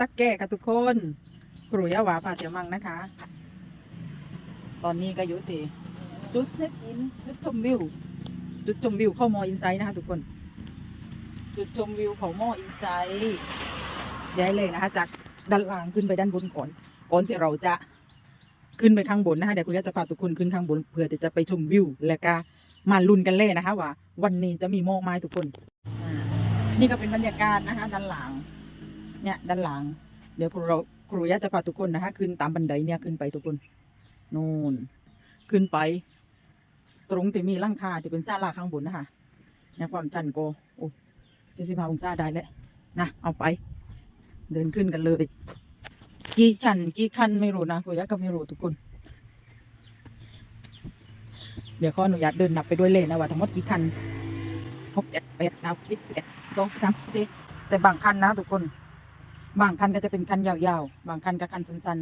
ตักแก่ค่ะทุกคนครูยาวาพาเที่ยมังนะคะ ตอนนี้ก็อยู่ที่จุดเช็คอินจุดชมวิว จุดชมวิวเข้ามออินไซด์นะคะทุกคน จุดชมวิวของมออินไซด์ย้ายเลยนะคะ จากด้านล่างขึ้นไปด้านบนก่อนก่อนที่เราจะขึ้นไปข้างบนนะคะเดี๋ยวคุณย่าจะพาทุกคนขึ้นข้างบนเพื่อจะไปชมวิว และก็มาลุ้นกันเลยนะคะว่า วันนี้จะมีมอกไหมทุกคน นี่ก็เป็นบรรยากาศนะคะด้านหลัง เนี่ยด้านหลัง เดี๋ยวครูเราครูย่าจะพาทุกคนนะคะขึ้นตามบันไดเนี่ยขึ้นไปทุกคนนู่นขึ้นไป ตรงที่มีลังคาที่เป็นซาลาข้างบนนะคะเนี่ยความชันโกโอ้เจ็ดสิบห้าองศาได้แล้วนะเอาไป เดินขึ้นกันเลยกี่ชั้นกี่ขั้นไม่รู้นะครูย่าก็ไม่รู้ทุกคน เดี๋ยวขออนุญาตเดินนับไปด้วยเลยนะว่าทั้งหมดกี่คันหกเจ็ดแปดเก้าสิบเอ็ดสองสามสี่แต่บางคันนะทุกคน บางคันก็จะเป็นคันยาวๆ บางคันก็คันสั้น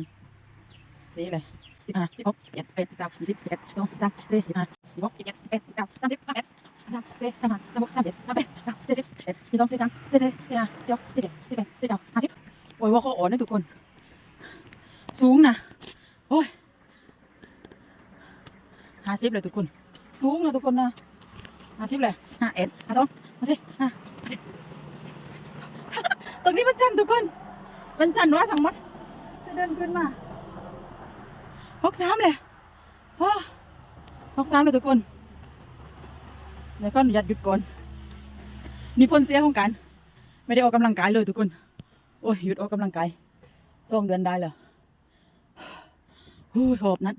ๆสีเลยสิบห้าสิบหกสิบเจ็ดสิบแปดสิบเก้ายี่สิบเอ็ดสองสามสี่สิบห้าสิบหกสิบเจ็ดสิบแปดสิบเก้าสามสิบสามเอ็ดสามสี่สามห้าสามหกสามเจ็ดสามแปดสามเจ็ดสิบเอ็ดสิบสองสิบสามสิบสี่สิบห้าสิบหกสิบเจ็ดสิบแปดสิบเก้าห้าสิบโอ้ยว่าเขาอ่อนนะทุกคน สูงนะโอ้ยห้าสิบเลยทุกคน สูงนะทุกคนนะห้าสิบเลยห้าเอ็ดห้าสองห้าสี่ห้าห้าสิบตรงนี้มันชันทุกคน มันชันว่าทั้งหมดจะเดินขึ้นมาหกสามเลยอ้อหกสามเลยทุกคนเดี๋ยวก็อนุญาตหยุดก่อนนี่ผลเสียของการไม่ได้ออกกำลังกายเลยทุกคน โอ้ยหยุดออกกำลังกายสองเดือนได้แล้วโอ้ยหอบนัด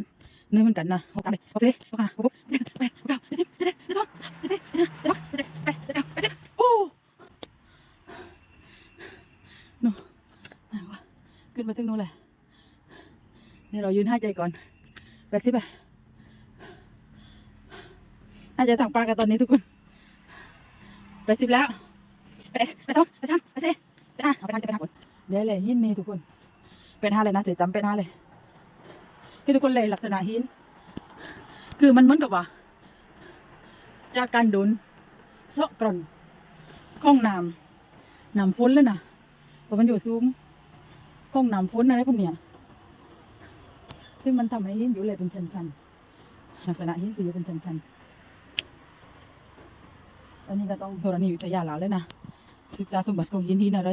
เหนื่อยเหมือนกันนะหกสามเลยหกสี่หกห้าหกหกเจ็ดแปดเก้าสิบสิบเอ็ดสิบสองสิบสี่สิบห้าสิบหกสิบเจ็ดแปดสิบเก้าแปดสิบโอ้โนไหนวะ ขึ้นมาถึงโน่นแหละนี่เรายืนหายใจก่อนแปดสิบไปหายใจทางปลากันตอนนี้ทุกคนแปดสิบแล้วแปดแปสองแปดสามแปดสี่แปดห้าเอาไปทางจะไปทางบนเดี๋ยวเลยหินนี่ทุกคน เป็นห้าเลยนะเดี๋ยจำเป็นห้าเลยที่ทุกคนเลยลักษณะหิน คือมันเหมือนกับว่า จากการโดนเซาะกร่อนข้องน้ำน้ำฝนเลยนะเพราะมันอยู่สูง ข้องน้ำฝนอะไรพวกเนี้ยซึ่งมันทำให้หินอยู่เลยเป็นชันๆลักษณะหินคือเป็นชันๆตอนนี้ก็ต้องโทรณีวิทยาแล้วเลยนะศึกษาสมบัติของหินหินอะไร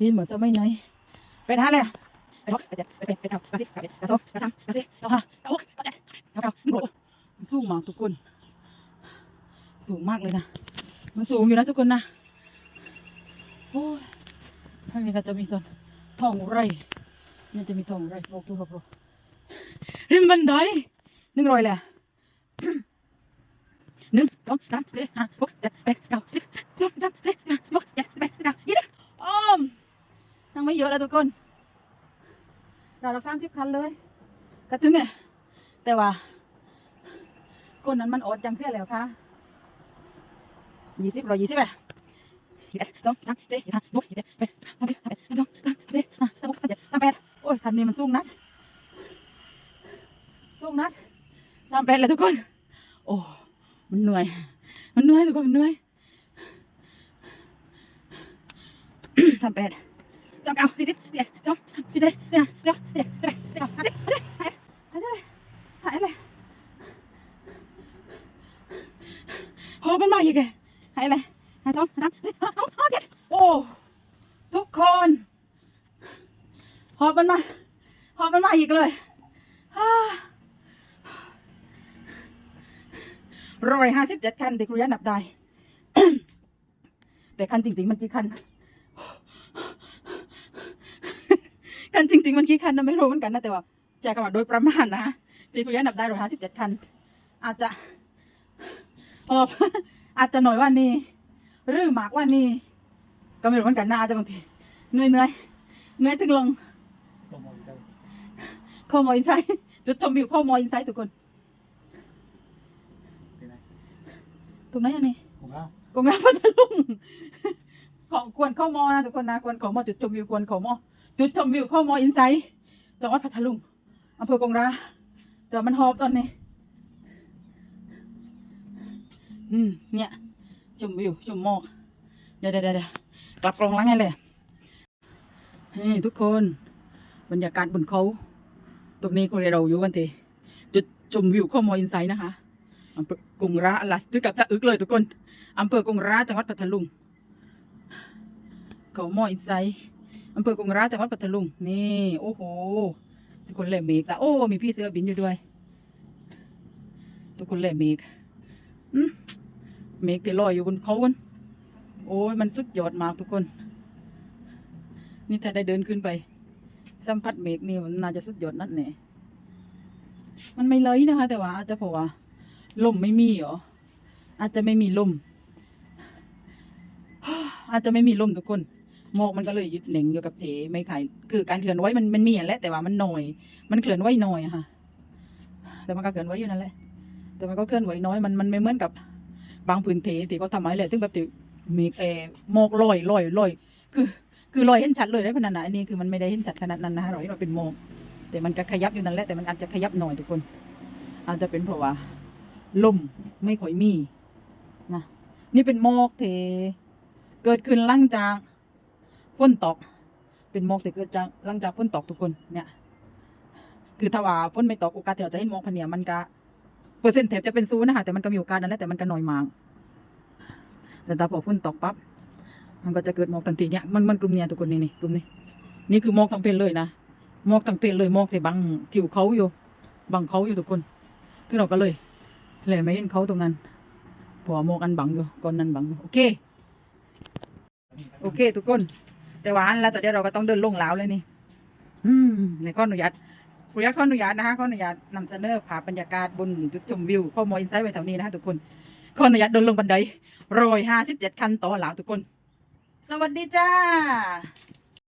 หินเหมือนสมัยไหนเป็นฮะเลยไปหกไปเจ็ดไปแปดไปเก้าไปสิบไปเอ็ดไปสองไปสามไปสี่ไปห้าไปหกไปเจ็ดไปเก้าหนึ่งหมันสูงมากทุกคน สูงมากเลยนะมันสูงอยู่นะทุกคนนะโอ้ยข้างนี้ก็จะมีต้น ทองไรนี่จะมีทองไรโอ้โหโอ้โหริมบันไดหนึ่งร้อยแหละหนึ่งสองสามสี่ห้าหกเจ็ดแปดเก้าสิบสองสามสี่ห้าหกเจ็ดแปดเก้ายี่สิบอ้อมยังไม่เยอะแล้วทุกคนเราเราสร้างสิบคันเลยกระถึงไงแต่ว่าคนนั้นมันอดจังเสียแล้วค่ะยี่สิบร้อยยี่สิบอ็ดสองสามสี่ห้าหกเจ็ดแปดสามสิบ ดโอ้ยคันนี้มันสูงนัดสูงนัดสามแปดเลยทุกคน โอ้มันเหนื่อย มันเหนื่อยทุกคนมันเหนื่อยสามแปดสามเก้าสี่สิบเอ็ดสองสี่สิบสี่ห้าเดี๋ยวสี่เอ็ดสี่แปดสี่เก้าห้าสิบห้าสิบห้าสิบห้าสิบเลยโอ้มันมาอีกไงหายไรหายสองหายสามหายสองหายเจ็ดโอ้ทุกคนหอบมันมา อมันมาอีกเลยฮ่าร้อยห้าสิบเจ็ดคันที่ครูยันนับได้ แต่คันจริง ๆ มันกี่คันคันจริง ๆ มันกี่คันนะไม่รู้เหมือนกันนะแต่ว่าแจกกันมาโดยประมาณนะที่ครูยันนับได้ร้อยห้าสิบเจ็ดคัน อาจจะหอบอาจจะหน่อยว่านี่หรือหมากว่านี่ก็ไม่รู้เหมือนกันนะอาจจะบางทีเหนื่อยเหนื่อยเหนื่อยถึงลง ข้อมออินไซด์จุดชมวิวข้อมออินไซด์ทุกคนตรงไหนอันนี้ผมว่า กงราพัทลุงของควรเข้ามอนะทุกคนนะควรเขอมอจุดชมวิวควรเขอมอจุดชมวิวเข้ามออินไซด์จังหวัดพัทลุงอำเภอกงราแต่มันหอบตอนนี้ อืมเนี่ยชมวิวชมหมอกเดี๋ยวเดี๋ยวเดี๋ยวกลับกรงล้างให้เลยนี่ทุกคน บรรยากาศบนเขา ตรงนี้คนเราอยู่กันทีจุดชมวิวข้อมออินไซด์นะคะอำเภอกรุงระลัสถึงกับสะอึกเลยทุกคนอำเภอกรุงระจังหวัดพัทลุงเขามออินไซด์อำเภอกรุงระจังหวัดพัทลุงนี่โอ้โห ทุกคนเล่เมฆแต่โอ้มีพี่เสือบินอยู่ด้วย ทุกคนเล่เมฆอืมเมฆที่ลอยอยู่บนเขากันโอ้ยมันสุดยอดมากทุกคน นี่ถ้าได้เดินขึ้นไป สัมผัสเมฆนี่มันน่าจะสุดยอดนัดแน่มันไม่เลยนะคะ แต่ว่าอาจจะเพราะว่าลมไม่มีเหรออาจจะไม่มีลมอาจจะไม่มีลมทุกคนหมอกมันก็เลยยึดเหน่งอยู่กับเทไม่ไข่คือการเคลื่อนไหวมันมันมีอย่างแหละแต่ว่ามันหน่อย มันเคลื่อนไหวหน่อยค่ะ แต่มันก็เคลื่อนไหวอยู่นั่นแหละ แต่มันก็เคลื่อนไหวน้อยมันมันไม่เหมือนกับบางพื้นที่ที่เขาทำไว้เลยซึ่งแบบที่มีเออหมอกลอยลอยลอยคือ คือลอยเห็นชัดเลยได้พนันนะอันนี้คือมันไม่ได้เห็นชัดขนาดนั้นนะคะเราเห็นเป็นหมอกแต่มันก็ขยับอยู่นั่นแหละแต่มันอาจจะขยับหน่อยทุกคน อาจจะเป็นเพราะว่าลมไม่ค่อยมีนะนี่เป็นหมกเทเกิดขึ้นลังจากฝนตก เป็นหมอกที่เกิดจากลังจากฝนตกทุกคนเนี่ย คือถ้าว่าฝนไม่ตกโอกาสที่เราจะเห็นหมกพันเนี่ยมันก็เปอร์เซ็นต์แทบจะเป็นศูนย์นะคะแต่มันก็มีโอกาสนั่นแหละแต่มันก็น้อยมากแต่ถ้าพอฝนตกปั๊บ มันก็จะเกิดหมอกทันทีเนี่ยมันมันกลุ่มเนี่ยทุกคนนี่นี่กลุ่มนี้นี่คือหมอกทั้งเป็นเลยนะหมอกทั้งเป็นเลยหมอกที่บังทิวเขาอยู่บังเขาอยู่ทุกคนที่เราก็เลยเลยไม่เห็นเขาตรงนั้นเพอหมอกอันบังอยู่ก้อนนั้นบังอยู่โอเค โอเค ทุกคน แต่ว่าอันแล้วแต่เดี๋ยวเราก็ต้องเดินลงแล้วเลยนี่ อืมในข้ออนุญาตขออนุญาตขออนุญาตนะคะขออนุญาตนำเสนอภาพบรรยากาศบนจุดชมวิวข้อมออินไซด์ไว้แถวนี้นะคะทุกคนขออนุญาตเดินลงบันไดร้อยห้าสิบเจ็ดขั้นต่อหลาวทุกคน สวัสดีจ้า